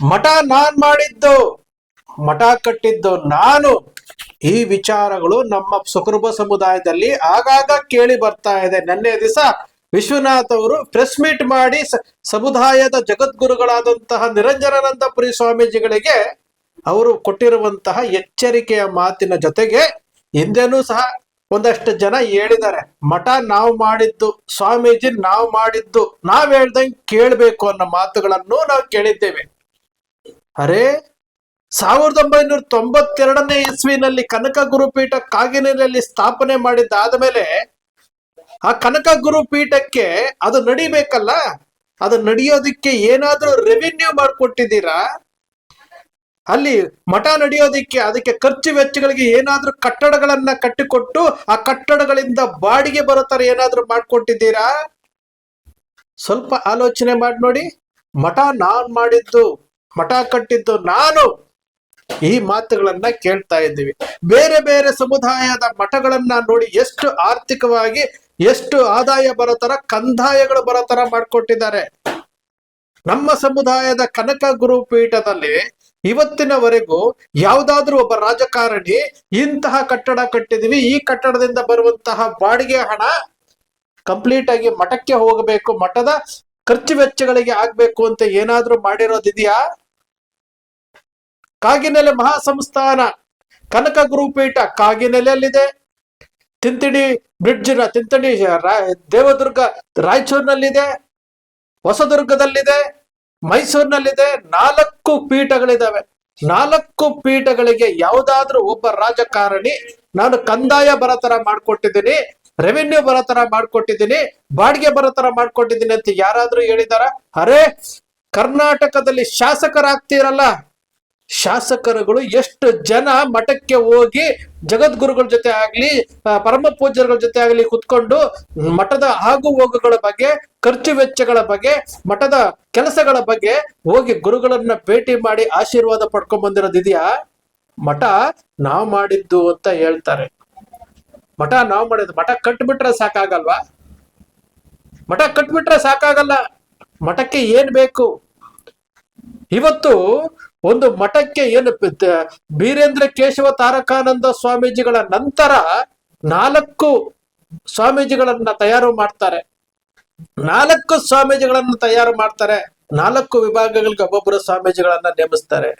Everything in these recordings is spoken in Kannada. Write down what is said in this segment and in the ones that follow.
ಮಠ ನಾನ್ ಮಾಡಿದ್ದು, ಮಠ ಕಟ್ಟಿದ್ದು ನಾನು. ಈ ವಿಚಾರಗಳು ನಮ್ಮ ಸುಕೃಬ ಸಮುದಾಯದಲ್ಲಿ ಆಗಾಗ ಕೇಳಿ ಬರ್ತಾ ಇದೆ. ನಿನ್ನೆ ದಿವಸ ವಿಶ್ವನಾಥ್ ಅವರು ಪ್ರೆಸ್ ಮೀಟ್ ಮಾಡಿ ಸಮುದಾಯದ ಜಗದ್ಗುರುಗಳಾದಂತಹ ನಿರಂಜನಾನಂದಪುರಿ ಸ್ವಾಮೀಜಿಗಳಿಗೆ ಅವರು ಕೊಟ್ಟಿರುವಂತಹ ಎಚ್ಚರಿಕೆಯ ಮಾತಿನ ಜೊತೆಗೆ ಹಿಂದೆನೂ ಸಹ ಒಂದಷ್ಟು ಜನ ಹೇಳಿದ್ದಾರೆ, ಮಠ ನಾವು ಮಾಡಿದ್ದು, ಸ್ವಾಮೀಜಿ ನಾವು ಮಾಡಿದ್ದು, ನಾವ್ ಹೇಳ್ದಂಗೆ ಕೇಳ್ಬೇಕು ಅನ್ನೋ ಮಾತುಗಳನ್ನು ನಾವು ಕೇಳಿದ್ದೇವೆ. ಅರೆ, ಸಾವಿರದ ಒಂಬೈನೂರ ತೊಂಬತ್ತೆರಡನೇ ಇಸ್ವಿನಲ್ಲಿ ಕನಕ ಗುರುಪೀಠ ಕಾಗಿನೆಲೆಯಲ್ಲಿ ಸ್ಥಾಪನೆ ಮಾಡಿದ್ದಾದ ಮೇಲೆ ಆ ಕನಕ ಗುರುಪೀಠಕ್ಕೆ ಅದು ನಡಿಬೇಕಲ್ಲ? ಅದು ನಡೆಯೋದಿಕ್ಕೆ ಏನಾದ್ರೂ ರೆವಿನ್ಯೂ ಮಾಡಿಕೊಟ್ಟಿದ್ದೀರಾ? ಅಲ್ಲಿ ಮಠ ನಡೆಯೋದಿಕ್ಕೆ ಅದಕ್ಕೆ ಖರ್ಚು ವೆಚ್ಚಗಳಿಗೆ ಏನಾದ್ರೂ ಕಟ್ಟಡಗಳನ್ನ ಕಟ್ಟಿಕೊಟ್ಟು ಆ ಕಟ್ಟಡಗಳಿಂದ ಬಾಡಿಗೆ ಬರೋ ತರ ಏನಾದ್ರೂ ಮಾಡ್ಕೊಟ್ಟಿದ್ದೀರಾ? ಸ್ವಲ್ಪ ಆಲೋಚನೆ ಮಾಡಿ ನೋಡಿ ಮಠ ನಾನ್ ಮಾಡಿದ್ದು ಮಠ ಕಟ್ಟಿದ್ದು ನಾನು. ಈ ಮಾತುಗಳನ್ನ ಕೇಳ್ತಾ ಇದ್ದೀವಿ. ಬೇರೆ ಬೇರೆ ಸಮುದಾಯದ ಮಠಗಳನ್ನ ನೋಡಿ ಎಷ್ಟು ಆರ್ಥಿಕವಾಗಿ, ಎಷ್ಟು ಆದಾಯ ಬರೋ ತರ, ಕಂದಾಯಗಳು ಬರೋ ತರ ಮಾಡ್ಕೊಟ್ಟಿದ್ದಾರೆ. ನಮ್ಮ ಸಮುದಾಯದ ಕನಕ ಗುರು ಪೀಠದಲ್ಲಿ ಇವತ್ತಿನವರೆಗೂ ಯಾವುದಾದ್ರೂ ಒಬ್ಬ ರಾಜಕಾರಣಿ, ಇಂತಹ ಕಟ್ಟಡ ಕಟ್ಟಿದೀವಿ, ಈ ಕಟ್ಟಡದಿಂದ ಬರುವಂತಹ ಬಾಡಿಗೆ ಹಣ ಕಂಪ್ಲೀಟ್ ಆಗಿ ಮಠಕ್ಕೆ ಹೋಗಬೇಕು, ಮಠದ ಖರ್ಚು ವೆಚ್ಚಗಳಿಗೆ ಆಗ್ಬೇಕು ಅಂತ ಏನಾದ್ರೂ ಮಾಡಿರೋದಿದೆಯಾ? ಕಾಗಿನೆಲೆ ಮಹಾಸಂಸ್ಥಾನ. ಕನಕ ಗುರುಪೀಠ ಕಾಗಿನೆಲೆಯಲ್ಲಿದೆ. ತಿಂತಿಡಿ ಬ್ರಿಡ್ಜ್ ತಿಂತಡಿ ರಾ- ದೇವದುರ್ಗ ರಾಯಚೂರಿನಲ್ಲಿದೆ. ಹೊಸದುರ್ಗದಲ್ಲಿದೆ. ಮೈಸೂರಿನಲ್ಲಿದೆ. ನಾಲ್ಕು ಪೀಠಗಳಿದ್ದಾವೆ ನಾಲ್ಕು ಪೀಠಗಳಿಗೆ ಯಾವುದಾದ್ರೂ ಒಬ್ಬ ರಾಜಕಾರಣಿ. ನಾನು ಕಂದಾಯ ಬರತರ ಮಾಡ್ಕೊಟ್ಟಿದ್ದೀನಿ. ರೆವಿನ್ಯೂ ಬರತರ ಮಾಡ್ಕೊಟ್ಟಿದ್ದೀನಿ. ಬಾಡಿಗೆ ಬರತರ ಮಾಡ್ಕೊಟ್ಟಿದ್ದೀನಿ ಅಂತ ಯಾರಾದ್ರೂ ಹೇಳಿದಾರ? ಅರೆ, ಕರ್ನಾಟಕದಲ್ಲಿ ಶಾಸಕರಾಗ್ತೀರಲ್ಲ. ಶಾಸಕರುಗಳು ಎಷ್ಟು ಜನ ಮಠಕ್ಕೆ ಹೋಗಿ ಜಗದ್ಗುರುಗಳ ಜೊತೆ ಆಗ್ಲಿ ಪರಮ ಪೂಜ್ಯರುಗಳ ಜೊತೆ ಆಗ್ಲಿ ಕುತ್ಕೊಂಡು ಮಠದ ಆಗು ಹೋಗುಗಳ ಬಗ್ಗೆ, ಖರ್ಚು ವೆಚ್ಚಗಳ ಬಗ್ಗೆ, ಮಠದ ಕೆಲಸಗಳ ಬಗ್ಗೆ ಹೋಗಿ ಗುರುಗಳನ್ನ ಭೇಟಿ ಮಾಡಿ ಆಶೀರ್ವಾದ ಪಡ್ಕೊಂಡ್ ಬಂದಿರೋದಿದೆಯಾ? ಮಠ ನಾವ್ ಮಾಡಿದ್ದು ಅಂತ ಹೇಳ್ತಾರೆ. ಮಠ ನಾವ್ ಮಾಡಿದ್ದು, ಮಠ ಕಟ್ಬಿಟ್ರೆ ಸಾಕಾಗಲ್ವಾ? ಮಠ ಕಟ್ಬಿಟ್ರೆ ಸಾಕಾಗಲ್ಲ. ಮಠಕ್ಕೆ ಏನ್ ಬೇಕು? ಇವತ್ತು ಒಂದು ಮಠಕ್ಕೆ ಏನು ಬೀರೇಂದ್ರ ಕೇಶವ ತಾರಕಾನಂದ ಸ್ವಾಮೀಜಿಗಳ ನಂತರ ನಾಲ್ಕು ಸ್ವಾಮೀಜಿಗಳನ್ನ ತಯಾರು ಮಾಡ್ತಾರೆ. ನಾಲ್ಕು ಸ್ವಾಮೀಜಿಗಳನ್ನ ತಯಾರು ಮಾಡ್ತಾರೆ. ನಾಲ್ಕು ವಿಭಾಗಗಳಿಗೆ ಒಬ್ಬೊಬ್ಬರು ಸ್ವಾಮೀಜಿಗಳನ್ನ ನೇಮಿಸ್ತಾರೆ.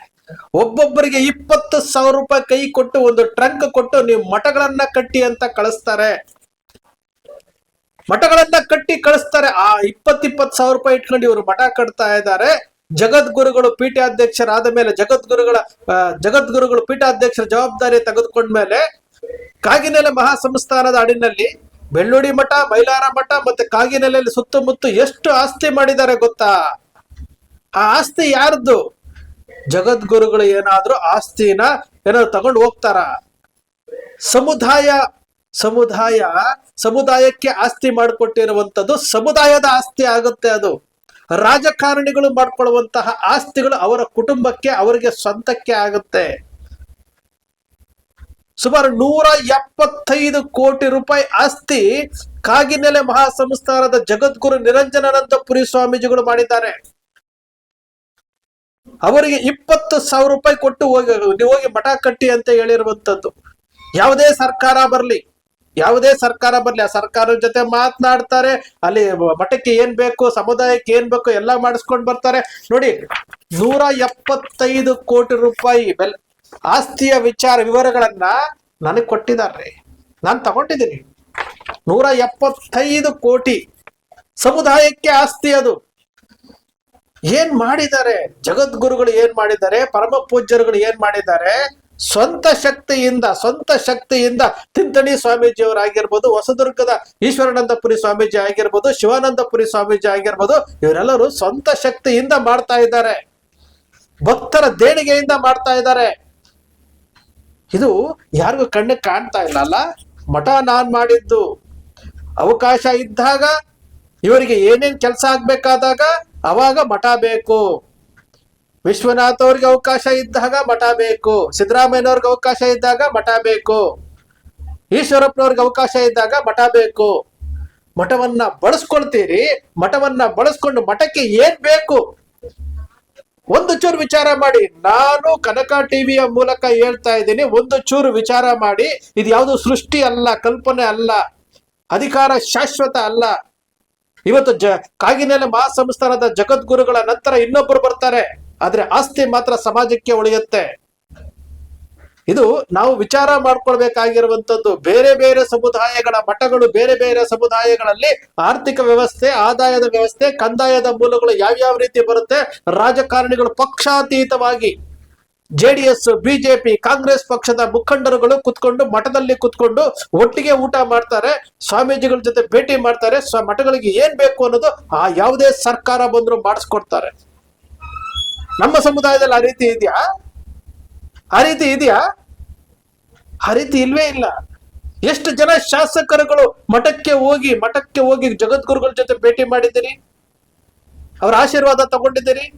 ಒಬ್ಬೊಬ್ಬರಿಗೆ ಇಪ್ಪತ್ತು ಸಾವಿರ ರೂಪಾಯಿ ಕೈ ಕೊಟ್ಟು ಒಂದು ಟ್ರಂಕ್ ಕೊಟ್ಟು ನೀವು ಮಠಗಳನ್ನ ಕಟ್ಟಿ ಅಂತ ಕಳಿಸ್ತಾರೆ. ಮಠಗಳನ್ನ ಕಟ್ಟಿ ಕಳಿಸ್ತಾರೆ. ಆ ಇಪ್ಪತ್ತಿಪ್ಪತ್ತು ಇಪ್ಪತ್ ಸಾವಿರ ರೂಪಾಯಿ ಇಟ್ಕೊಂಡು ಇವರು ಮಠ ಕಟ್ತಾ ಇದ್ದಾರೆ. ಜಗದ್ಗುರುಗಳು ಪೀಠಾಧ್ಯಕ್ಷರಾದ ಮೇಲೆ ಜಗದ್ಗುರುಗಳ ಜಗದ್ಗುರುಗಳು ಪೀಠಾಧ್ಯಕ್ಷರ ಜವಾಬ್ದಾರಿ ತೆಗೆದುಕೊಂಡ್ಮೇಲೆ ಕಾಗಿನೆಲೆ ಮಹಾಸಂಸ್ಥಾನದ ಅಡಿನಲ್ಲಿ ಬೆಳ್ಳುಡಿ ಮಠ, ಮೈಲಾರ ಮಠ ಮತ್ತೆ ಕಾಗಿನೆಲೆಯಲ್ಲಿ ಸುತ್ತಮುತ್ತ ಎಷ್ಟು ಆಸ್ತಿ ಮಾಡಿದ್ದಾರೆ ಗೊತ್ತಾ? ಆ ಆಸ್ತಿ ಯಾರ್ದು? ಜಗದ್ಗುರುಗಳು ಏನಾದ್ರೂ ಆಸ್ತಿನ ಏನಾದ್ರು ತಗೊಂಡು ಹೋಗ್ತಾರ? ಸಮುದಾಯ ಸಮುದಾಯ, ಸಮುದಾಯಕ್ಕೆ ಆಸ್ತಿ ಮಾಡಿಕೊಟ್ಟಿರುವಂತದ್ದು ಸಮುದಾಯದ ಆಸ್ತಿ ಆಗುತ್ತೆ ಅದು. ರಾಜಕಾರಣಿಗಳು ಮಾಡ್ಕೊಳ್ಳುವಂತಹ ಆಸ್ತಿಗಳು ಅವರ ಕುಟುಂಬಕ್ಕೆ, ಅವರಿಗೆ ಸ್ವಂತಕ್ಕೆ ಆಗುತ್ತೆ. ಸುಮಾರು ನೂರ ಎಪ್ಪತ್ತೈದು ಕೋಟಿ ರೂಪಾಯಿ ಆಸ್ತಿ ಕಾಗಿನೆಲೆ ಮಹಾಸಂಸ್ಥಾನದ ಜಗದ್ಗುರು ನಿರಂಜನಾನಂದಪುರಿ ಸ್ವಾಮೀಜಿಗಳು ಮಾಡಿದ್ದಾರೆ. ಅವರಿಗೆ ಇಪ್ಪತ್ತು ಸಾವಿರ ರೂಪಾಯಿ ಕೊಟ್ಟು ಹೋಗಿ ಹೋಗಿ ಮಠ ಕಟ್ಟಿ ಅಂತ ಹೇಳಿರುವಂತದ್ದು ಯಾವುದೇ ಸರ್ಕಾರ ಬರ್ಲಿ ಯಾವುದೇ ಸರ್ಕಾರ ಬರಲಿ, ಆ ಸರ್ಕಾರದ ಜೊತೆ ಮಾತನಾಡ್ತಾರೆ, ಅಲ್ಲಿ ಮಠಕ್ಕೆ ಏನ್ ಬೇಕು, ಸಮುದಾಯಕ್ಕೆ ಏನ್ ಬೇಕು ಎಲ್ಲ ಮಾಡಿಸ್ಕೊಂಡು ಬರ್ತಾರೆ. ನೋಡಿ, ನೂರ ಎಪ್ಪತ್ತೈದು ಕೋಟಿ ರೂಪಾಯಿ ಬೆಲ್, ಆಸ್ತಿಯ ವಿಚಾರ ವಿವರಗಳನ್ನ ನನಗೆ ಕೊಟ್ಟಿದ್ದಾರೆ ನಾನು ತಗೊಂಡಿದ್ದೀನಿ. ನೂರ ಎಪ್ಪತ್ತೈದು ಕೋಟಿ ಸಮುದಾಯಕ್ಕೆ ಆಸ್ತಿ ಅದು. ಏನ್ ಮಾಡಿದ್ದಾರೆ? ಜಗದ್ಗುರುಗಳು ಏನ್ ಮಾಡಿದ್ದಾರೆ? ಪರಮ ಪೂಜ್ಯರುಗಳು ಏನ್ ಮಾಡಿದ್ದಾರೆ? ಸ್ವಂತ ಶಕ್ತಿಯಿಂದ ಸ್ವಂತ ಶಕ್ತಿಯಿಂದ ತಿಂತಣಿ ಸ್ವಾಮೀಜಿಯವರಾಗಿರ್ಬೋದು, ಹೊಸದುರ್ಗದ ಈಶ್ವರಾನಂದಪುರಿ ಸ್ವಾಮೀಜಿ ಆಗಿರ್ಬೋದು, ಶಿವಾನಂದಪುರಿ ಸ್ವಾಮೀಜಿ ಆಗಿರ್ಬೋದು, ಇವರೆಲ್ಲರೂ ಸ್ವಂತ ಶಕ್ತಿಯಿಂದ ಮಾಡ್ತಾ ಇದ್ದಾರೆ. ಭಕ್ತರ ದೇಣಿಗೆಯಿಂದ ಮಾಡ್ತಾ ಇದ್ದಾರೆ. ಇದು ಯಾರಿಗೂ ಕಣ್ಣಿಗೆ ಕಾಣ್ತಾ ಇಲ್ಲ ಅಲ್ಲ? ಮಠ ನಾನ್ ಮಾಡಿದ್ದು. ಅವಕಾಶ ಇದ್ದಾಗ ಇವರಿಗೆ ಏನೇನ್ ಕೆಲಸ ಆಗ್ಬೇಕಾದಾಗ ಅವಾಗ ಮಠ ಬೇಕು. ವಿಶ್ವನಾಥ್ ಅವ್ರಿಗೆ ಅವಕಾಶ ಇದ್ದಾಗ ಮಠ ಬೇಕು, ಸಿದ್ದರಾಮಯ್ಯನವ್ರಿಗೆ ಅವಕಾಶ ಇದ್ದಾಗ ಮಠ ಬೇಕು, ಈಶ್ವರಪ್ಪನವ್ರಿಗೆ ಅವಕಾಶ ಇದ್ದಾಗ ಮಠ ಬೇಕು. ಮಠವನ್ನ ಬಳಸ್ಕೊಳ್ತೀರಿ, ಮಠವನ್ನ ಬಳಸ್ಕೊಂಡು ಮಠಕ್ಕೆ ಏನ್ ಬೇಕು? ಒಂದು ಚೂರು ವಿಚಾರ ಮಾಡಿ. ನಾನು ಕನಕ ಟಿವಿಯ ಮೂಲಕ ಹೇಳ್ತಾ ಇದ್ದೀನಿ, ಒಂದು ಚೂರು ವಿಚಾರ ಮಾಡಿ. ಇದು ಯಾವುದು ಸೃಷ್ಟಿ ಅಲ್ಲ, ಕಲ್ಪನೆ ಅಲ್ಲ, ಅಧಿಕಾರ ಶಾಶ್ವತ ಅಲ್ಲ. ಇವತ್ತು ಜ, ಕಾಗಿನೆಲೆ ಮಹಾಸಂಸ್ಥಾನದ ಜಗದ್ಗುರುಗಳ ನಂತರ ಇನ್ನೊಬ್ಬರು ಬರ್ತಾರೆ. ಆದ್ರೆ ಆಸ್ತಿ ಮಾತ್ರ ಸಮಾಜಕ್ಕೆ ಉಳಿಯುತ್ತೆ ಇದು ನಾವು ವಿಚಾರ ಮಾಡ್ಕೊಳ್ಬೇಕಾಗಿರುವಂತದ್ದು ಬೇರೆ ಬೇರೆ ಸಮುದಾಯಗಳ ಮಠಗಳು ಬೇರೆ ಬೇರೆ ಸಮುದಾಯಗಳಲ್ಲಿ ಆರ್ಥಿಕ ವ್ಯವಸ್ಥೆ, ಆದಾಯದ ವ್ಯವಸ್ಥೆ, ಕಂದಾಯದ ಮೂಲಗಳು ಯಾವ್ಯಾವ ರೀತಿ ಬರುತ್ತೆ? ರಾಜಕಾರಣಿಗಳು ಪಕ್ಷಾತೀತವಾಗಿ ಜೆಡಿಎಸ್ ಬಿಜೆಪಿ ಕಾಂಗ್ರೆಸ್ ಪಕ್ಷದ ಮುಖಂಡರುಗಳು ಕುತ್ಕೊಂಡು ಮಠದಲ್ಲಿ ಕುತ್ಕೊಂಡು ಒಟ್ಟಿಗೆ ಊಟ ಮಾಡ್ತಾರೆ, ಸ್ವಾಮೀಜಿಗಳ ಜೊತೆ ಭೇಟಿ ಮಾಡ್ತಾರೆ ಮಠಗಳಿಗೆ ಏನ್ ಬೇಕು ಅನ್ನೋದು ಆ ಯಾವುದೇ ಸರ್ಕಾರ ಬಂದ್ರು ಮಾಡಿಸ್ಕೊಡ್ತಾರೆ. ನಮ್ಮ ಸಮುದಾಯದಲ್ಲಿ ಆ ರೀತಿ ಇದೆಯಾ? ಆ ರೀತಿ ಇದೆಯಾ? ಆ ರೀತಿ ಇಲ್ವೇ ಇಲ್ಲ. ಎಷ್ಟು ಜನ ಶಾಸಕರುಗಳು ಮಠಕ್ಕೆ ಹೋಗಿ ಮಠಕ್ಕೆ ಹೋಗಿ ಜಗದ್ಗುರುಗಳ ಜೊತೆ ಭೇಟಿ ಮಾಡಿದ್ದೀರಿ? ಅವರ ಆಶೀರ್ವಾದ ತಗೊಂಡಿದ್ದೀರಿ?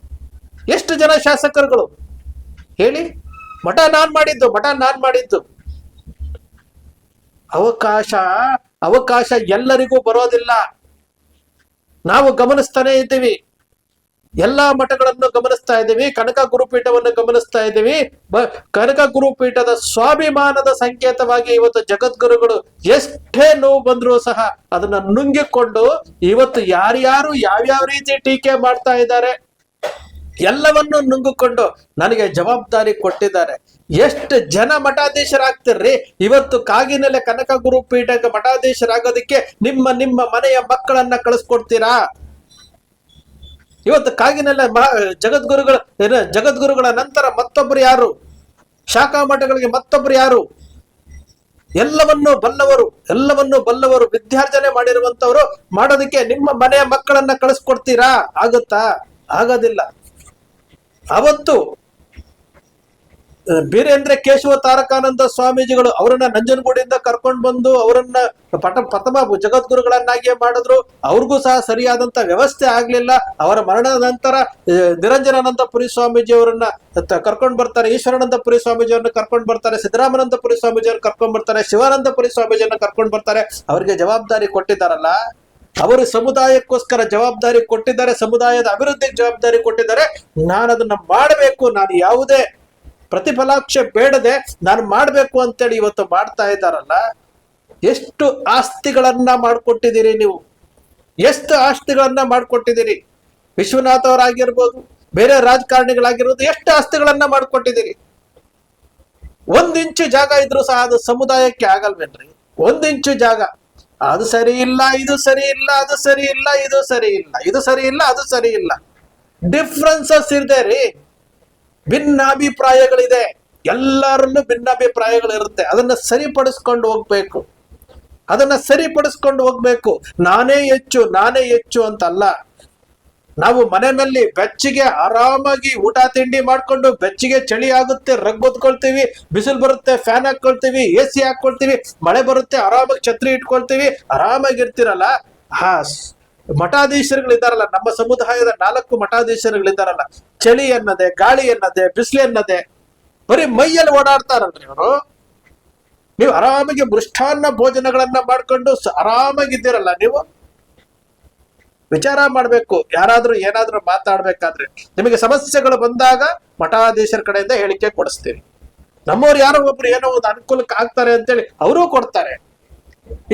ಎಷ್ಟು ಜನ ಶಾಸಕರುಗಳು? ಹೇಳಿ. ಮಠ ನಾನ್ ಮಾಡಿದ್ದು, ಮಠ ನಾನ್ ಮಾಡಿದ್ದು. ಅವಕಾಶ ಅವಕಾಶ ಎಲ್ಲರಿಗೂ ಬರೋದಿಲ್ಲ. ನಾವು ಗಮನಿಸ್ತಾನೆ ಇದ್ದೀವಿ. ಎಲ್ಲಾ ಮಠಗಳನ್ನು ಗಮನಿಸ್ತಾ ಇದ್ದೀವಿ, ಕನಕ ಗುರುಪೀಠವನ್ನು ಗಮನಿಸ್ತಾ ಇದ್ದೀವಿ. ಕನಕ ಗುರುಪೀಠದ ಸ್ವಾಭಿಮಾನದ ಸಂಕೇತವಾಗಿ ಇವತ್ತು ಜಗದ್ಗುರುಗಳು ಎಷ್ಟೇ ನೋವು ಬಂದರೂ ಸಹ ಅದನ್ನ ನುಂಗಿಕೊಂಡು ಇವತ್ತು ಯಾರ್ಯಾರು ಯಾವ್ಯಾವ ರೀತಿ ಟೀಕೆ ಮಾಡ್ತಾ ಇದ್ದಾರೆ, ಎಲ್ಲವನ್ನು ನುಂಗಿಕೊಂಡು ನನಗೆ ಜವಾಬ್ದಾರಿ ಕೊಟ್ಟಿದ್ದಾರೆ. ಎಷ್ಟು ಜನ ಮಠಾಧೀಶರಾಗ್ತಿರ್ರಿ, ಇವತ್ತು ಕಾಗಿನೆಲೆ ಕನಕ ಗುರುಪೀಠಕ್ಕೆ ಮಠಾಧೀಶರಾಗೋದಕ್ಕೆ ನಿಮ್ಮ ನಿಮ್ಮ ಮನೆಯ ಮಕ್ಕಳನ್ನ ಕಳಿಸ್ಕೊಡ್ತೀರಾ? ಇವತ್ತು ಕಾಗಿನೆಲ್ಲ ಮಹಾ, ಜಗದ್ಗುರುಗಳ ಜಗದ್ಗುರುಗಳ ನಂತರ ಮತ್ತೊಬ್ಬರು ಯಾರು? ಶಾಖಾ ಮಠಗಳಿಗೆ ಮತ್ತೊಬ್ಬರು ಯಾರು? ಎಲ್ಲವನ್ನು ಬಲ್ಲವರು ಎಲ್ಲವನ್ನು ಬಲ್ಲವರು ವಿದ್ಯಾರ್ಜನೆ ಮಾಡಿರುವಂತವರು ಮಾಡೋದಕ್ಕೆ ನಿಮ್ಮ ಮನೆಯ ಮಕ್ಕಳನ್ನ ಕಳಿಸ್ಕೊಡ್ತೀರಾ? ಆಗುತ್ತಾ? ಆಗೋದಿಲ್ಲ. ಅವತ್ತು ಆ, ಅಂದ್ರೆ ಕೇಶವ ತಾರಕಾನಂದ ಸ್ವಾಮೀಜಿಗಳು ಅವರನ್ನ ನಂಜನಗೂಡಿಂದ ಕರ್ಕೊಂಡು ಬಂದು ಅವರನ್ನ ಪಠ ಪ್ರಥಮ ಜಗದ್ಗುರುಗಳನ್ನಾಗಿಯೇ ಮಾಡಿದ್ರು. ಅವ್ರಿಗೂ ಸಹ ಸರಿಯಾದಂತ ವ್ಯವಸ್ಥೆ ಆಗ್ಲಿಲ್ಲ. ಅವರ ಮರಣದ ನಂತರ ನಿರಂಜನಾನಂದ ಪುರಿ ಸ್ವಾಮೀಜಿ ಅವರನ್ನ ಕರ್ಕೊಂಡು ಕರ್ಕೊಂಡ್ ಬರ್ತಾರೆ. ಈಶ್ವರಾನಂದ ಪುರಿ ಸ್ವಾಮೀಜಿ ಅವ್ರನ್ನ ಕರ್ಕೊಂಡ್ ಬರ್ತಾರೆ. ಸಿದ್ದರಾಮನಂದ ಪುರಿ ಸ್ವಾಮೀಜಿ ಅವ್ರನ್ನ ಕರ್ಕೊಂಡ್ ಬರ್ತಾರೆ. ಶಿವಾನಂದ ಪುರಿ ಸ್ವಾಮೀಜಿಯನ್ನ ಕರ್ಕೊಂಡ್ ಬರ್ತಾರೆ. ಅವರಿಗೆ ಜವಾಬ್ದಾರಿ ಕೊಟ್ಟಿದ್ದಾರಲ್ಲ? ಅವರು ಸಮುದಾಯಕ್ಕೋಸ್ಕರ ಜವಾಬ್ದಾರಿ ಕೊಟ್ಟಿದ್ದಾರೆ. ಸಮುದಾಯದ ಅಭಿವೃದ್ಧಿಗೆ ಜವಾಬ್ದಾರಿ ಕೊಟ್ಟಿದ್ದಾರೆ. ನಾನು ಅದನ್ನ ಮಾಡಬೇಕು. ನಾನು ಯಾವುದೇ ಪ್ರತಿಫಲಾಕ್ಷೆ ಬೇಡದೆ ನಾನು ಮಾಡಬೇಕು ಅಂತೇಳಿ ಇವತ್ತು ಮಾಡ್ತಾ ಇದ್ದಾರಲ್ಲ, ಎಷ್ಟು ಆಸ್ತಿಗಳನ್ನ ಮಾಡ್ಕೊಟ್ಟಿದ್ದೀರಿ ನೀವು? ಎಷ್ಟು ಆಸ್ತಿಗಳನ್ನ ಮಾಡಿಕೊಟ್ಟಿದ್ದೀರಿ? ವಿಶ್ವನಾಥ್ ಅವರಾಗಿರ್ಬೋದು, ಬೇರೆ ರಾಜಕಾರಣಿಗಳಾಗಿರ್ಬೋದು, ಎಷ್ಟು ಆಸ್ತಿಗಳನ್ನ ಮಾಡ್ಕೊಟ್ಟಿದ್ದೀರಿ? ಒಂದ್ ಇಂಚು ಜಾಗ ಇದ್ರೂ ಸಹ ಅದು ಸಮುದಾಯಕ್ಕೆ ಆಗಲ್ವೇನ್ರಿ? ಒಂದ್ ಇಂಚು ಜಾಗ. ಅದು ಸರಿ ಇಲ್ಲ, ಇದು ಸರಿ ಇಲ್ಲ, ಅದು ಸರಿ ಇಲ್ಲ, ಇದು ಸರಿ ಇಲ್ಲ, ಇದು ಸರಿ ಇಲ್ಲ, ಅದು ಸರಿ ಇಲ್ಲ. ಡಿಫ್ರೆನ್ಸಸ್ ಇದೆ ರೀ. ಭಿನ್ನಾಭಿಪ್ರಾಯಗಳಿದೆ. ಎಲ್ಲರಲ್ಲೂ ಭಿನ್ನಾಭಿಪ್ರಾಯಗಳಿರುತ್ತೆ. ಅದನ್ನ ಸರಿಪಡಿಸ್ಕೊಂಡು ಹೋಗ್ಬೇಕು. ಅದನ್ನ ಸರಿಪಡಿಸ್ಕೊಂಡು ಹೋಗ್ಬೇಕು. ನಾನೇ ಹೆಚ್ಚು ನಾನೇ ಹೆಚ್ಚು ಅಂತಲ್ಲ. ನಾವು ಮನೆಯಲ್ಲಿ ಬೆಚ್ಚಗೆ ಆರಾಮಾಗಿ ಊಟ ತಿಂಡಿ ಮಾಡ್ಕೊಂಡು ಬೆಚ್ಚಗೆ ಚಳಿ ಆಗುತ್ತೆ, ರಗ್ ಹೊತ್ಕೊಳ್ತೀವಿ, ಬಿಸಿಲು ಬರುತ್ತೆ, ಫ್ಯಾನ್ ಹಾಕೊಳ್ತೀವಿ ಎ ಸಿ ಹಾಕೊಳ್ತೀವಿ ಮಳೆ ಬರುತ್ತೆ, ಆರಾಮಾಗಿ ಛತ್ರಿ ಇಟ್ಕೊಳ್ತೀವಿ, ಆರಾಮಾಗಿರ್ತೀರಲ್ಲ? ಹಾ ಮಠಾಧೀಶರುಗಳಿದ್ದಾರಲ್ಲ, ನಮ್ಮ ಸಮುದಾಯದ ನಾಲ್ಕು ಮಠಾಧೀಶರುಗಳಿದ್ದಾರಲ್ಲ, ಚಳಿ ಅನ್ನದೆ, ಗಾಳಿ ಅನ್ನದೆ, ಬಿಸಿಲು ಅನ್ನದೆ, ಬರೀ ಮೈಯಲ್ಲಿ ಓಡಾಡ್ತಾರಲ್ರಿ ಅವರು ನೀವು ಆರಾಮಾಗಿ ಮೃಷ್ಟಾನ್ನ ಭೋಜನಗಳನ್ನ ಮಾಡ್ಕೊಂಡು ಆರಾಮಾಗಿದ್ದೀರಲ್ಲ ನೀವು? ವಿಚಾರ ಮಾಡ್ಬೇಕು, ಯಾರಾದ್ರೂ ಏನಾದ್ರೂ ಮಾತಾಡ್ಬೇಕಾದ್ರೆ. ನಿಮಗೆ ಸಮಸ್ಯೆಗಳು ಬಂದಾಗ ಮಠಾಧೀಶರ ಕಡೆಯಿಂದ ಹೇಳಿಕೆ ಕೊಡಿಸ್ತೀವಿ. ನಮ್ಮವ್ರು ಯಾರೋ ಒಬ್ರು ಏನೋ ಒಂದು ಅನುಕೂಲಕ್ಕೆ ಆಗ್ತಾರೆ ಅಂತೇಳಿ, ಅವರೂ ಕೊಡ್ತಾರೆ.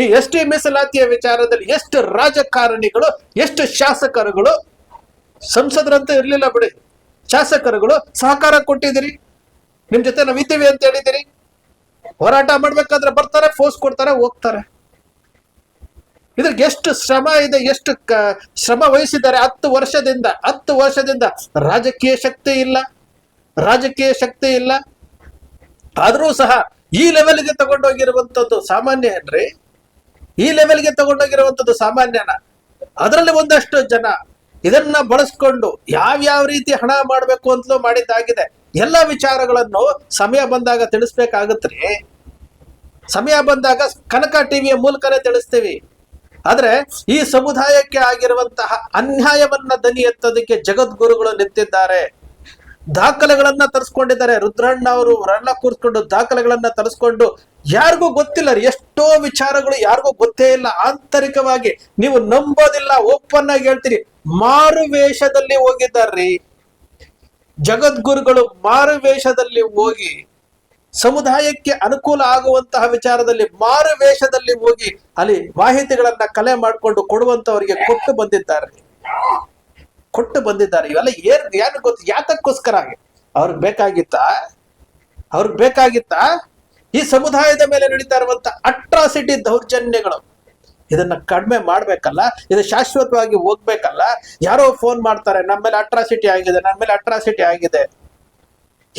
ಈ ಎಷ್ಟು ಮೀಸಲಾತಿಯ ವಿಚಾರದಲ್ಲಿ ಎಷ್ಟು ರಾಜಕಾರಣಿಗಳು, ಎಷ್ಟು ಶಾಸಕರುಗಳು ಸಂಸದರಂತ ಇರ್ಲಿಲ್ಲ ಬಿಡಿ. ಶಾಸಕರುಗಳು ಸಹಕಾರ ಕೊಟ್ಟಿದ್ದೀರಿ. ನಿಮ್ ಜೊತೆ ನಾವಿದ್ದೀವಿ ಅಂತ ಹೇಳಿದಿರಿ ಹೋರಾಟ ಮಾಡ್ಬೇಕಾದ್ರೆ ಬರ್ತಾರೆ, ಫೋರ್ಸ್ ಕೊಡ್ತಾರೆ, ಹೋಗ್ತಾರೆ. ಇದ್ರಿಗೆ ಎಷ್ಟು ಶ್ರಮ ಇದೆ, ಎಷ್ಟು ಶ್ರಮ ವಹಿಸಿದ್ದಾರೆ ಹತ್ತು ವರ್ಷದಿಂದ ಹತ್ತು ವರ್ಷದಿಂದ ರಾಜಕೀಯ ಶಕ್ತಿ ಇಲ್ಲ, ರಾಜಕೀಯ ಶಕ್ತಿ ಇಲ್ಲ. ಆದರೂ ಸಹ ಈ ಲೆವೆಲ್ಗೆ ತಗೊಂಡೋಗಿರುವಂತದ್ದು ಸಾಮಾನ್ಯ ಏನ್ರಿ? ಈ ಲೆವೆಲ್ಗೆ ತಗೊಂಡೋಗಿರುವಂತದ್ದು ಸಾಮಾನ್ಯನ. ಅದರಲ್ಲಿ ಒಂದಷ್ಟು ಜನ ಇದನ್ನ ಬಳಸ್ಕೊಂಡು ಯಾವ್ಯಾವ ರೀತಿ ಹಣ ಮಾಡ್ಬೇಕು ಅಂತಲೂ ಮಾಡಿದ್ದಾಗಿದೆ. ಎಲ್ಲ ವಿಚಾರಗಳನ್ನು ಸಮಯ ಬಂದಾಗ ತಿಳಿಸ್ಬೇಕಾಗತ್ರಿ. ಸಮಯ ಬಂದಾಗ ಕನಕ ಟಿವಿಯ ಮೂಲಕನೇ ತಿಳಿಸ್ತೀವಿ. ಆದ್ರೆ ಈ ಸಮುದಾಯಕ್ಕೆ ಆಗಿರುವಂತಹ ಅನ್ಯಾಯವನ್ನ ದನಿ ಎತ್ತೋದಕ್ಕೆ ಜಗದ್ಗುರುಗಳು ನಿಂತಿದ್ದಾರೆ. ದಾಖಲೆಗಳನ್ನ ತರಿಸ್ಕೊಂಡಿದ್ದಾರೆ. ರುದ್ರಣ್ಣ ಅವರು ರಣ್ಣ ಕೂರಿಸ್ಕೊಂಡು ದಾಖಲೆಗಳನ್ನ ತರಿಸ್ಕೊಂಡು ಯಾರಿಗೂ ಗೊತ್ತಿಲ್ಲ. ಎಷ್ಟೋ ವಿಚಾರಗಳು ಯಾರಿಗೂ ಗೊತ್ತೇ ಇಲ್ಲ. ಆಂತರಿಕವಾಗಿ ನೀವು ನಂಬೋದಿಲ್ಲ, ಓಪನ್ ಆಗಿ ಹೇಳ್ತೀರಿ ಮಾರು ವೇಷದಲ್ಲಿ ಹೋಗಿದ್ದಾರ್ರಿ ಜಗದ್ಗುರುಗಳು ಮಾರು ವೇಷದಲ್ಲಿ ಹೋಗಿ ಸಮುದಾಯಕ್ಕೆ ಅನುಕೂಲ ಆಗುವಂತಹ ವಿಚಾರದಲ್ಲಿ ಮಾರು ವೇಷದಲ್ಲಿ ಹೋಗಿ ಅಲ್ಲಿ ಮಾಹಿತಿಗಳನ್ನ ಕಲೆ ಮಾಡಿಕೊಂಡು ಕೊಡುವಂತವರಿಗೆ ಕೊಟ್ಟು ಬಂದಿದ್ದಾರೆ. ಕೊಟ್ಟು ಬಂದಿದ್ದಾರೆ. ಇವೆಲ್ಲ ಏನ್ ಏನು ಗೊತ್ತು ಯಾತಕ್ಕೋಸ್ಕರ ಅವ್ರಿಗೆ ಬೇಕಾಗಿತ್ತಾ? ಅವ್ರಿಗೆ ಬೇಕಾಗಿತ್ತಾ? ಈ ಸಮುದಾಯದ ಮೇಲೆ ನಡೀತಾ ಇರುವಂತ ಅಟ್ರಾಸಿಟಿ ದೌರ್ಜನ್ಯಗಳು. ಇದನ್ನ ಕಡಿಮೆ ಮಾಡ್ಬೇಕಲ್ಲ? ಇದು ಶಾಶ್ವತವಾಗಿ ಹೋಗ್ಬೇಕಲ್ಲ? ಯಾರೋ ಫೋನ್ ಮಾಡ್ತಾರೆ ನಮ್ಮ ಮೇಲೆ ಅಟ್ರಾಸಿಟಿ ಆಗಿದೆ ನಮ್ಮ ಮೇಲೆ ಅಟ್ರಾಸಿಟಿ ಆಗಿದೆ.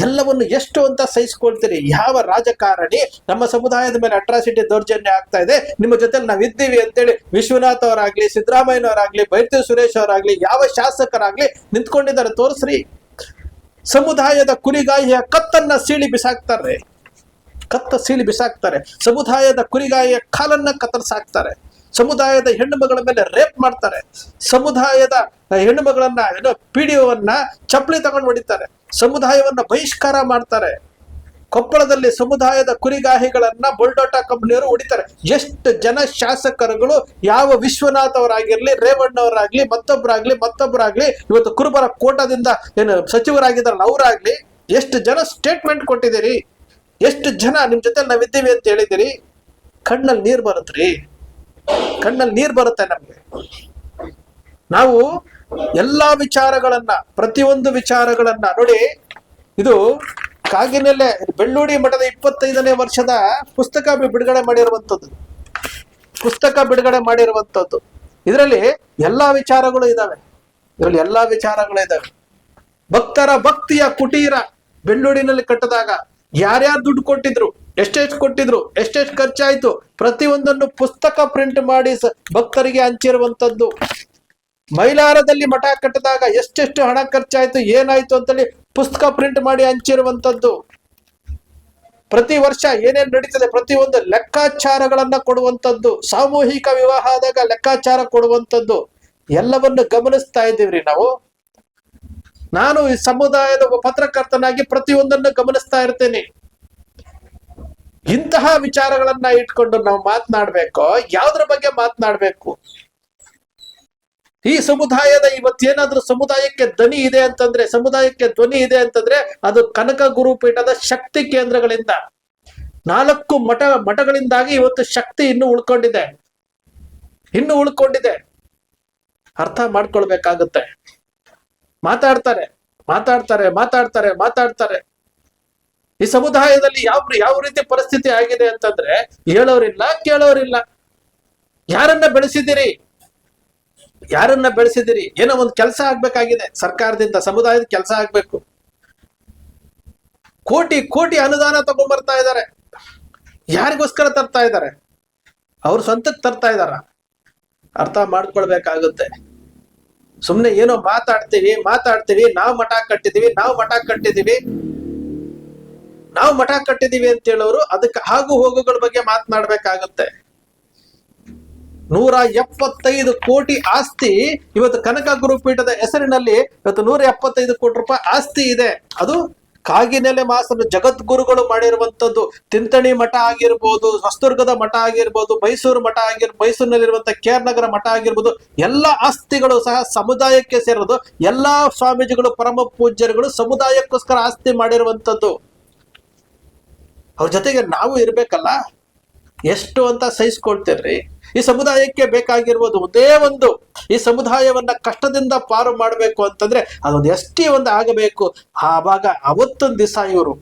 ಎಲ್ಲವನ್ನು ಎಷ್ಟು ಅಂತ ಸಹಿಸ್ಕೊಳ್ತೀರಿ? ಯಾವ ರಾಜಕಾರಣಿ ನಮ್ಮ ಸಮುದಾಯದ ಮೇಲೆ ಅಟ್ರಾಸಿಟಿ ದೌರ್ಜನ್ಯ ಆಗ್ತಾ ಇದೆ? ನಿಮ್ಮ ಜೊತೆಲಿ ನಾವು ಇದ್ದೀವಿ ಅಂತೇಳಿ ವಿಶ್ವನಾಥ್ ಅವರಾಗ್ಲಿ, ಸಿದ್ದರಾಮಯ್ಯನವರಾಗ್ಲಿ ಬೈತು ಸುರೇಶ್ ಅವರಾಗ್ಲಿ, ಯಾವ ಶಾಸಕರಾಗ್ಲಿ ನಿಂತ್ಕೊಂಡಿದ್ದಾರೆ ತೋರಿಸ್ರಿ. ಸಮುದಾಯದ ಕುರಿಗಾಯಿಯ ಕತ್ತನ್ನ ಸೀಳಿ ಬಿಸಾಕ್ತಾರೆ. ಕತ್ತ ಸೀಳಿ ಬಿಸಾಕ್ತಾರೆ. ಸಮುದಾಯದ ಕುರಿಗಾಯಿಯ ಕಾಲನ್ನ ಕತ್ತರಿಸಾಕ್ತಾರೆ ಸಮುದಾಯದ ಹೆಣ್ಣು ಮಗಳ ಮೇಲೆ ರೇಪ್ ಮಾಡ್ತಾರೆ. ಸಮುದಾಯದ ಹೆಣ್ಣು ಮಗಳನ್ನ, ಏನೋ ಪಿಡಿಒವನ್ನ ಚಪ್ಪಲಿ ತಗೊಂಡು ಹೊಡಿತಾರೆ. ಸಮುದಾಯವನ್ನ ಬಹಿಷ್ಕಾರ ಮಾಡ್ತಾರೆ. ಕೊಪ್ಪಳದಲ್ಲಿ ಸಮುದಾಯದ ಕುರಿಗಾಹಿಗಳನ್ನ ಬುಲ್ಡೋಟಾ ಕಂಪ್ನಿಯವರು ಹೊಡಿತಾರೆ. ಎಷ್ಟು ಜನ ಶಾಸಕರುಗಳು ಯಾವ ವಿಶ್ವನಾಥ್ ಅವರಾಗಿರ್ಲಿ, ರೇವಣ್ಣ ಅವರಾಗ್ಲಿ ಮತ್ತೊಬ್ಬರಾಗ್ಲಿ ಮತ್ತೊಬ್ಬರಾಗ್ಲಿ ಇವತ್ತು ಕುರುಬರ ಕೋಟದಿಂದ ಏನು ಸಚಿವರಾಗಿದ್ದಾರಲ್ಲ ಅವರಾಗ್ಲಿ, ಎಷ್ಟು ಜನ ಸ್ಟೇಟ್ಮೆಂಟ್ ಕೊಟ್ಟಿದ್ದೀರಿ? ಎಷ್ಟು ಜನ ನಿಮ್ ಜೊತೆ ನಾವಿದ್ದೀವಿ ಅಂತ ಹೇಳಿದಿರಿ ಕಣ್ಣಲ್ಲಿ ನೀರ್ ಬರುತ್ತ್ರಿ ಕಣ್ಣಲ್ಲಿ ನೀರ್ ಬರುತ್ತೆ ನಮ್ಗೆ. ನಾವು ಎಲ್ಲಾ ವಿಚಾರಗಳನ್ನ, ಪ್ರತಿಯೊಂದು ವಿಚಾರಗಳನ್ನ ನೋಡಿ, ಇದು ಕಾಗಿನೆಲೆ ಬೆಳ್ಳೂಡಿ ಮಠದ ಇಪ್ಪತ್ತೈದನೇ ವರ್ಷದ ಪುಸ್ತಕ ಬಿಡುಗಡೆ ಮಾಡಿರುವಂಥದ್ದು ಪುಸ್ತಕ ಬಿಡುಗಡೆ ಮಾಡಿರುವಂಥದ್ದು ಇದರಲ್ಲಿ ಎಲ್ಲಾ ವಿಚಾರಗಳು ಇದಾವೆ. ಇದರಲ್ಲಿ ಎಲ್ಲಾ ವಿಚಾರಗಳು ಇದಾವೆ. ಭಕ್ತರ ಭಕ್ತಿಯ ಕುಟೀರ ಬೆಳ್ಳೂಡಿನಲ್ಲಿ ಕಟ್ಟಿದಾಗ ಯಾರ್ಯಾರು ದುಡ್ಡು ಕೊಟ್ಟಿದ್ರು, ಎಷ್ಟೆಷ್ಟು ಕೊಟ್ಟಿದ್ರು, ಎಷ್ಟೆಷ್ಟು ಖರ್ಚಾಯ್ತು, ಪ್ರತಿಯೊಂದನ್ನು ಪುಸ್ತಕ ಪ್ರಿಂಟ್ ಮಾಡಿ ಭಕ್ತರಿಗೆ ಹಂಚಿರುವಂತದ್ದು. ಮೈಲಾರದಲ್ಲಿ ಮಠ ಕಟ್ಟಿದಾಗ ಎಷ್ಟೆಷ್ಟು ಹಣ ಖರ್ಚಾಯ್ತು, ಏನಾಯ್ತು ಅಂತೇಳಿ ಪುಸ್ತಕ ಪ್ರಿಂಟ್ ಮಾಡಿ ಹಂಚಿರುವಂತದ್ದು ಪ್ರತಿ ವರ್ಷ ಏನೇನ್ ನಡೀತದೆ, ಪ್ರತಿಯೊಂದು ಲೆಕ್ಕಾಚಾರಗಳನ್ನ ಕೊಡುವಂತದ್ದು ಸಾಮೂಹಿಕ ವಿವಾಹ ಆದಾಗ ಲೆಕ್ಕಾಚಾರ ಕೊಡುವಂತದ್ದು ಎಲ್ಲವನ್ನು ಗಮನಿಸ್ತಾ ಇದ್ದೀವ್ರಿ ನಾವು. ನಾನು ಈ ಸಮುದಾಯದ ಒಬ್ಬ ಪತ್ರಕರ್ತನಾಗಿ ಪ್ರತಿಯೊಂದನ್ನು ಗಮನಿಸ್ತಾ ಇರ್ತೇನೆ. ಇಂತಹ ವಿಚಾರಗಳನ್ನ ಇಟ್ಕೊಂಡು ನಾವು ಮಾತನಾಡ್ಬೇಕು, ಯಾವ್ದ್ರ ಬಗ್ಗೆ ಮಾತನಾಡ್ಬೇಕು? ಈ ಸಮುದಾಯದ ಇವತ್ತೇನಾದ್ರೂ ಸಮುದಾಯಕ್ಕೆ ಧ್ವನಿ ಇದೆ ಅಂತಂದ್ರೆ, ಸಮುದಾಯಕ್ಕೆ ಧ್ವನಿ ಇದೆ ಅಂತಂದ್ರೆ ಅದು ಕನಕ ಗುರುಪೀಠದ ಶಕ್ತಿ ಕೇಂದ್ರಗಳಿಂದ. ನಾಲ್ಕು ಮಠ, ಮಠಗಳಿಂದಾಗಿ ಇವತ್ತು ಶಕ್ತಿ ಇನ್ನು ಉಳ್ಕೊಂಡಿದೆ. ಇನ್ನು ಉಳ್ಕೊಂಡಿದೆ. ಅರ್ಥ ಮಾಡ್ಕೊಳ್ಬೇಕಾಗುತ್ತೆ. ಮಾತಾಡ್ತಾರೆ ಮಾತಾಡ್ತಾರೆ ಮಾತಾಡ್ತಾರೆ ಮಾತಾಡ್ತಾರೆ. ಈ ಸಮುದಾಯದಲ್ಲಿ ಯಾವ ಯಾವ ರೀತಿ ಪರಿಸ್ಥಿತಿ ಆಗಿದೆ ಅಂತಂದ್ರೆ, ಹೇಳೋರಿಲ್ಲ, ಕೇಳೋರಿಲ್ಲ. ಯಾರನ್ನ ಬೆಳೆಸಿದಿರಿ ಯಾರನ್ನ ಬೆಳೆಸಿದಿರಿ? ಏನೋ ಒಂದು ಕೆಲಸ ಆಗ್ಬೇಕಾಗಿದೆ. ಸರ್ಕಾರದಿಂದ, ಸಮುದಾಯದ ಕೆಲಸ ಆಗ್ಬೇಕು. ಕೋಟಿ ಕೋಟಿ ಅನುದಾನ ತಗೊಂಡ್ಬರ್ತಾ ಇದ್ದಾರೆ. ಯಾರಿಗೋಸ್ಕರ ತರ್ತಾ ಇದ್ದಾರೆ? ಅವ್ರ ಸ್ವಂತಕ್ಕೆ ತರ್ತಾ ಇದಾರ ಅರ್ಥ ಮಾಡ್ಕೊಳ್ಬೇಕಾಗುತ್ತೆ. ಸುಮ್ನೆ ಏನೋ ಮಾತಾಡ್ತೀವಿ ಮಾತಾಡ್ತೀವಿ, ನಾವು ಮಠ ಕಟ್ಟಿದೀವಿ ನಾವು ಮಠ ಕಟ್ಟಿದೀವಿ ನಾವು ಮಠ ಕಟ್ಟಿದೀವಿ ಅಂತ ಹೇಳೋರು ಅದಕ್ಕೆ ಆಗು ಹೋಗುಗಳ ಬಗ್ಗೆ ಮಾತನಾಡ್ಬೇಕಾಗುತ್ತೆ. ನೂರ ಎಪ್ಪತ್ತೈದು ಕೋಟಿ ಆಸ್ತಿ. ಇವತ್ತು ಕನಕ ಗುರುಪೀಠದ ಹೆಸರಿನಲ್ಲಿ ಇವತ್ತು ನೂರ ಎಪ್ಪತ್ತೈದು ಕೋಟಿ ರೂಪಾಯಿ ಆಸ್ತಿ ಇದೆ. ಅದು ಕಾಗಿನೆಲೆ ಮಾಸದ ಜಗದ್ಗುರುಗಳು ಮಾಡಿರುವಂತದ್ದು ತಿಂತಣಿ ಮಠ ಆಗಿರ್ಬೋದು, ಹೊಸದುರ್ಗದ ಮಠ ಆಗಿರ್ಬೋದು, ಮೈಸೂರು ಮಠ ಆಗಿರ್ ಮೈಸೂರಿನಲ್ಲಿರುವಂತ ಕೇರ್ ನಗರ ಮಠ ಆಗಿರ್ಬೋದು. ಎಲ್ಲ ಆಸ್ತಿಗಳು ಸಹ ಸಮುದಾಯಕ್ಕೆ ಸೇರೋದು. ಎಲ್ಲಾ ಸ್ವಾಮೀಜಿಗಳು, ಪರಮ ಪೂಜ್ಯರುಗಳು ಸಮುದಾಯಕ್ಕೋಸ್ಕರ ಆಸ್ತಿ ಮಾಡಿರುವಂತದ್ದು ಅವ್ರ ಜೊತೆಗೆ ನಾವು ಇರ್ಬೇಕಲ್ಲ? ಎಷ್ಟು ಅಂತ ಸಹಿಸ್ಕೊಳ್ತೀರ್ರಿ ಈ ಸಮುದಾಯಕ್ಕೆ ಬೇಕಾಗಿರ್ಬೋದು ಒಂದೇ ಒಂದು. ಈ ಸಮುದಾಯವನ್ನ ಕಷ್ಟದಿಂದ ಪಾರು ಮಾಡಬೇಕು ಅಂತಂದ್ರೆ ಅದೊಂದು ಎಷ್ಟೇ ಒಂದು ಆಗಬೇಕು. ಆವಾಗ ಅವತ್ತೊಂದು ದಿವಸ ಇವರು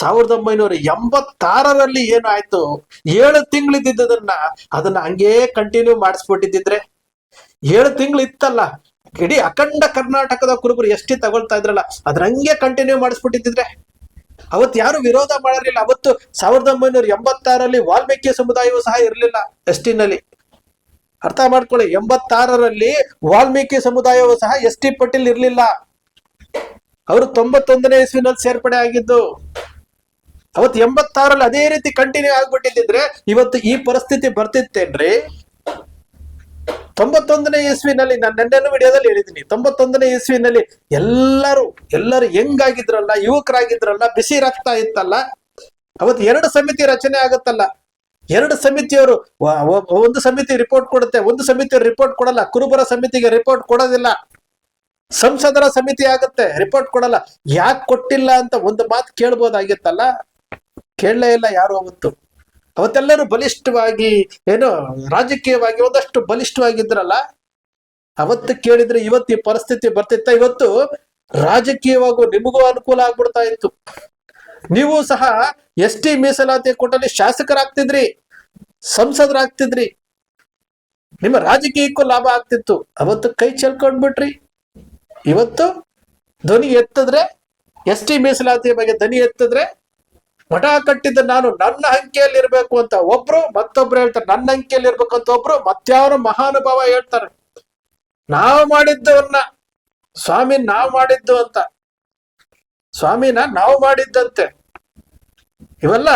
ಸಾವಿರದ ಒಂಬೈನೂರ ಎಂಬತ್ತಾರರಲ್ಲಿ ಏನಾಯ್ತು ಏಳು ತಿಂಗಳಿದ್ದದನ್ನ ಅದನ್ನ ಹಂಗೇ ಕಂಟಿನ್ಯೂ ಮಾಡಿಸ್ಬಿಟ್ಟಿದ್ದಿದ್ರೆ? ಏಳು ತಿಂಗಳು ಇತ್ತಲ್ಲ. ಇಡೀ ಅಖಂಡ ಕರ್ನಾಟಕದ ಕುರುಬರು ಎಷ್ಟೇ ತಗೊಳ್ತಾ ಇದ್ರಲ್ಲ, ಅದ್ರ ಹಂಗೆ ಕಂಟಿನ್ಯೂ ಮಾಡಿಸ್ಬಿಟ್ಟಿದ್ದಿದ್ರೆ? ಅವತ್ತು ಯಾರು ವಿರೋಧ ಮಾಡಿರಲಿಲ್ಲ. ಅವತ್ತು ಸಾವಿರದ ಒಂಬೈನೂರ ಎಂಬತ್ತಾರಲ್ಲಿ ವಾಲ್ಮೀಕಿ ಸಮುದಾಯವೂ ಸಹ ಇರಲಿಲ್ಲ. ಎಸ್ ಟಿನಲ್ಲಿ ಅರ್ಥ ಮಾಡ್ಕೊಳ್ಳಿ, ಎಂಬತ್ತಾರರಲ್ಲಿ ವಾಲ್ಮೀಕಿ ಸಮುದಾಯವು ಸಹ ಎಸ್ ಟಿ ಪಟೇಲ್ ಇರಲಿಲ್ಲ. ಅವರು ತೊಂಬತ್ತೊಂದನೇ ಇಸ್ವಿನಲ್ಲಿ ಸೇರ್ಪಡೆ ಆಗಿದ್ದು, ಅವತ್ತು ಎಂಬತ್ತಾರಲ್ಲಿ ಅದೇ ರೀತಿ ಕಂಟಿನ್ಯೂ ಆಗ್ಬಿಟ್ಟಿದ್ರೆ ಇವತ್ತು ಈ ಪರಿಸ್ಥಿತಿ ಬರ್ತಿತ್ತೇನ್ರಿ? ತೊಂಬತ್ತೊಂದನೇ ಇಸ್ವಿನಲ್ಲಿ, ನಾನು ನೆನ್ನೆನೂ ವಿಡಿಯೋದಲ್ಲಿ ಹೇಳಿದ್ದೀನಿ ತೊಂಬತ್ತೊಂದನೇ ಇಸ್ವಿನಲ್ಲಿ ಎಲ್ಲರೂ ಎಲ್ಲರೂ ಹೆಂಗಾಗಿದ್ರಲ್ಲ ಯುವಕರಾಗಿದ್ರಲ್ಲ ಬಿಸಿ ರಕ್ತ ಇತ್ತಲ್ಲ, ಅವತ್ತು ಎರಡು ಸಮಿತಿ ರಚನೆ ಆಗುತ್ತಲ್ಲ ಎರಡು ಸಮಿತಿಯವರು ಒಂದು ಸಮಿತಿ ರಿಪೋರ್ಟ್ ಕೊಡುತ್ತೆ, ಒಂದು ಸಮಿತಿ ರಿಪೋರ್ಟ್ ಕೊಡಲ್ಲ, ಕುರುಬರ ಸಮಿತಿಗೆ ರಿಪೋರ್ಟ್ ಕೊಡೋದಿಲ್ಲ. ಸಂಸದರ ಸಮಿತಿ ಆಗುತ್ತೆ ರಿಪೋರ್ಟ್ ಕೊಡಲ್ಲ. ಯಾಕೆ ಕೊಟ್ಟಿಲ್ಲ ಅಂತ ಒಂದು ಮಾತು ಕೇಳ್ಬೋದಾಗಿತ್ತಲ್ಲ? ಕೇಳಲೇ ಇಲ್ಲ ಯಾರು ಅವತ್ತು. ಅವತ್ತೆಲ್ಲರೂ ಬಲಿಷ್ಠವಾಗಿ, ಏನು, ರಾಜಕೀಯವಾಗಿ ಒಂದಷ್ಟು ಬಲಿಷ್ಠವಾಗಿದ್ರಲ್ಲ? ಅವತ್ತು ಕೇಳಿದ್ರೆ ಇವತ್ತು ಈ ಪರಿಸ್ಥಿತಿ ಬರ್ತಿತ್ತ? ಇವತ್ತು ರಾಜಕೀಯವಾಗೂ ನಿಮಗೂ ಅನುಕೂಲ ಆಗ್ಬಿಡ್ತಾ ಇತ್ತು. ನೀವು ಸಹ ಎಸ್ ಟಿ ಮೀಸಲಾತಿ ಕೊಟ್ಟಲ್ಲಿ ಶಾಸಕರಾಗ್ತಿದ್ರಿ, ಸಂಸದರಾಗ್ತಿದ್ರಿ. ನಿಮ್ಮ ರಾಜಕೀಯಕ್ಕೂ ಲಾಭ ಆಗ್ತಿತ್ತು. ಅವತ್ತು ಕೈ ಚೆಲ್ಕೊಂಡ್ಬಿಟ್ರಿ. ಇವತ್ತು ಧ್ವನಿ ಎತ್ತಿದ್ರೆ ಎಸ್ ಟಿ ಮೀಸಲಾತಿ ಬಗ್ಗೆ ಧ್ವನಿ ಎತ್ತಿದ್ರೆ, ಮಠ ಕಟ್ಟಿದ್ದ ನಾನು ನನ್ನ ಅಂಕೆಯಲ್ಲಿ ಇರ್ಬೇಕು ಅಂತ ಒಬ್ರು ಮತ್ತೊಬ್ರು ಹೇಳ್ತಾರೆ. ನನ್ನ ಅಂಕೆಯಲ್ಲಿ ಇರ್ಬೇಕು ಅಂತ ಒಬ್ರು ಮತ್ಯಾವರ ಮಹಾನುಭಾವ ಹೇಳ್ತಾರೆ. ನಾವು ಮಾಡಿದ್ದವನ್ನ ಸ್ವಾಮಿ ನಾವು ಮಾಡಿದ್ದು ಅಂತ. ಸ್ವಾಮಿನ ನಾವು ಮಾಡಿದ್ದಂತೆ. ಇವೆಲ್ಲ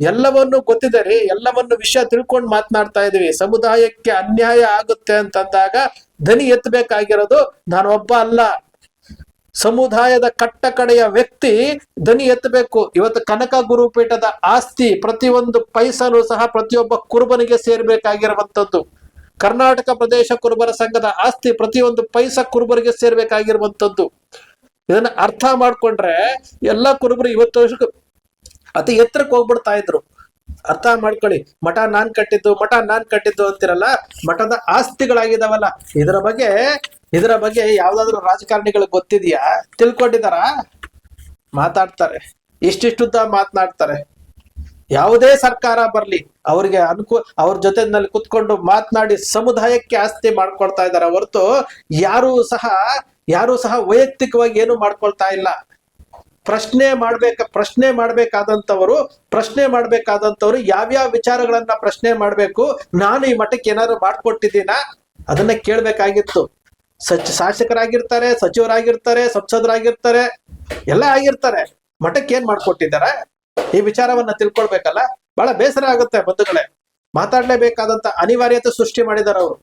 ಎಲ್ಲವನ್ನು ಗೊತ್ತಿದೆ ರೀ ಎಲ್ಲವನ್ನು ವಿಷಯ ತಿಳ್ಕೊಂಡು ಮಾತನಾಡ್ತಾ ಇದೀವಿ ಸಮುದಾಯಕ್ಕೆ ಅನ್ಯಾಯ ಆಗುತ್ತೆ ಅಂತಂದಾಗ ದನಿ ಎತ್ತಬೇಕಾಗಿರೋದು ನಾನು ಒಬ್ಬ ಅಲ್ಲ. ಸಮುದಾಯದ ಕಟ್ಟ ಕಡೆಯ ವ್ಯಕ್ತಿ ದನಿ ಎತ್ತಬೇಕು. ಇವತ್ತು ಕನಕ ಗುರುಪೀಠದ ಆಸ್ತಿ ಪ್ರತಿಯೊಂದು ಪೈಸನು ಸಹ ಪ್ರತಿಯೊಬ್ಬ ಕುರುಬನಿಗೆ ಸೇರ್ಬೇಕಾಗಿರುವಂತದ್ದು ಕರ್ನಾಟಕ ಪ್ರದೇಶ ಕುರುಬರ ಸಂಘದ ಆಸ್ತಿ ಪ್ರತಿಯೊಂದು ಪೈಸ ಕುರುಬರಿಗೆ ಸೇರ್ಬೇಕಾಗಿರುವಂತದ್ದು ಇದನ್ನ ಅರ್ಥ ಮಾಡ್ಕೊಂಡ್ರೆ ಎಲ್ಲಾ ಕುರುಬರು ಇವತ್ತು ಅತಿ ಎತ್ತರಕ್ಕೆ ಹೋಗ್ಬಿಡ್ತಾ ಇದ್ರು. ಅರ್ಥ ಮಾಡ್ಕೊಳ್ಳಿ. ಮಠ ನಾನ್ ಕಟ್ಟಿದ್ದು, ಮಠ ನಾನ್ ಕಟ್ಟಿದ್ದು ಅಂತಿರಲ್ಲ, ಮಠದ ಆಸ್ತಿಗಳಾಗಿದಾವಲ್ಲ. ಇದರ ಬಗ್ಗೆ ಇದರ ಬಗ್ಗೆ ಯಾವ್ದಾದ್ರು ರಾಜಕಾರಣಿಗಳು ಗೊತ್ತಿದ್ಯಾ? ತಿಳ್ಕೊಂಡಿದಾರ ಮಾತಾಡ್ತಾರೆ. ಇಷ್ಟಿಷ್ಟುದ್ದ ಮಾತನಾಡ್ತಾರೆ. ಯಾವುದೇ ಸರ್ಕಾರ ಬರ್ಲಿ, ಅವ್ರಿಗೆ ಅನುಕೂ, ಅವ್ರ ಜೊತೆನಲ್ಲಿ ಕುತ್ಕೊಂಡು ಮಾತನಾಡಿ ಸಮುದಾಯಕ್ಕೆ ಆಸ್ತಿ ಮಾಡ್ಕೊಳ್ತಾ ಇದಾರೆ ಹೊರತು ಯಾರು ಸಹ ಯಾರು ಸಹ ವೈಯಕ್ತಿಕವಾಗಿ ಏನು ಮಾಡ್ಕೊಳ್ತಾ ಇಲ್ಲ. ಪ್ರಶ್ನೆ ಮಾಡ್ಬೇಕ, ಪ್ರಶ್ನೆ ಮಾಡ್ಬೇಕಾದಂತವರು ಪ್ರಶ್ನೆ ಮಾಡ್ಬೇಕಾದಂತವ್ರು ಯಾವ್ಯಾವ ವಿಚಾರಗಳನ್ನ ಪ್ರಶ್ನೆ ಮಾಡ್ಬೇಕು, ನಾನು ಈ ಮಠಕ್ಕೆ ಏನಾದ್ರು ಮಾಡ್ಕೊಟ್ಟಿದ್ದೀನ? ಅದನ್ನ ಕೇಳ್ಬೇಕಾಗಿತ್ತು. ಸಚ್, ಶಾಸಕರಾಗಿರ್ತಾರೆ, ಸಚಿವರಾಗಿರ್ತಾರೆ, ಸಂಸದರಾಗಿರ್ತಾರೆ, ಎಲ್ಲ ಆಗಿರ್ತಾರೆ. ಮಠಕ್ಕೆ ಏನ್ ಮಾಡ್ಕೊಟ್ಟಿದ್ದಾರೆ? ಈ ವಿಚಾರವನ್ನ ತಿಳ್ಕೊಳ್ಬೇಕಲ್ಲ? ಬಹಳ ಬೇಸರ ಆಗುತ್ತೆ ಬಂಧುಗಳೇ. ಮಾತಾಡ್ಲೇಬೇಕಾದಂತ ಅನಿವಾರ್ಯತೆ ಸೃಷ್ಟಿ ಮಾಡಿದ್ದಾರೆ ಅವರು.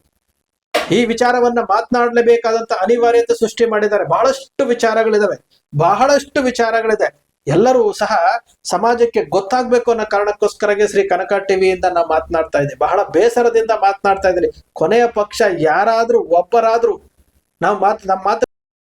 ಈ ವಿಚಾರವನ್ನ ಮಾತನಾಡಲೇಬೇಕಾದಂತ ಅನಿವಾರ್ಯತೆ ಸೃಷ್ಟಿ ಮಾಡಿದ್ದಾರೆ. ಬಹಳಷ್ಟು ವಿಚಾರಗಳಿದಾವೆ. ಬಹಳಷ್ಟು ವಿಚಾರಗಳಿದೆ. ಎಲ್ಲರೂ ಸಹ ಸಮಾಜಕ್ಕೆ ಗೊತ್ತಾಗ್ಬೇಕು ಅನ್ನೋ ಕಾರಣಕ್ಕೋಸ್ಕರಗೆ ಶ್ರೀ ಕನಕ ಟಿವಿಯಿಂದ ನಾವು ಮಾತನಾಡ್ತಾ ಇದ್ದೀವಿ. ಬಹಳ ಬೇಸರದಿಂದ ಮಾತನಾಡ್ತಾ ಇದ್ದೀನಿ ಕೊನೆಯ ಪಕ್ಷ ಯಾರಾದ್ರೂ ಒಬ್ಬರಾದ್ರೂ ನಾವು ಮಾತು ನಮ್ಮ ಮಾತು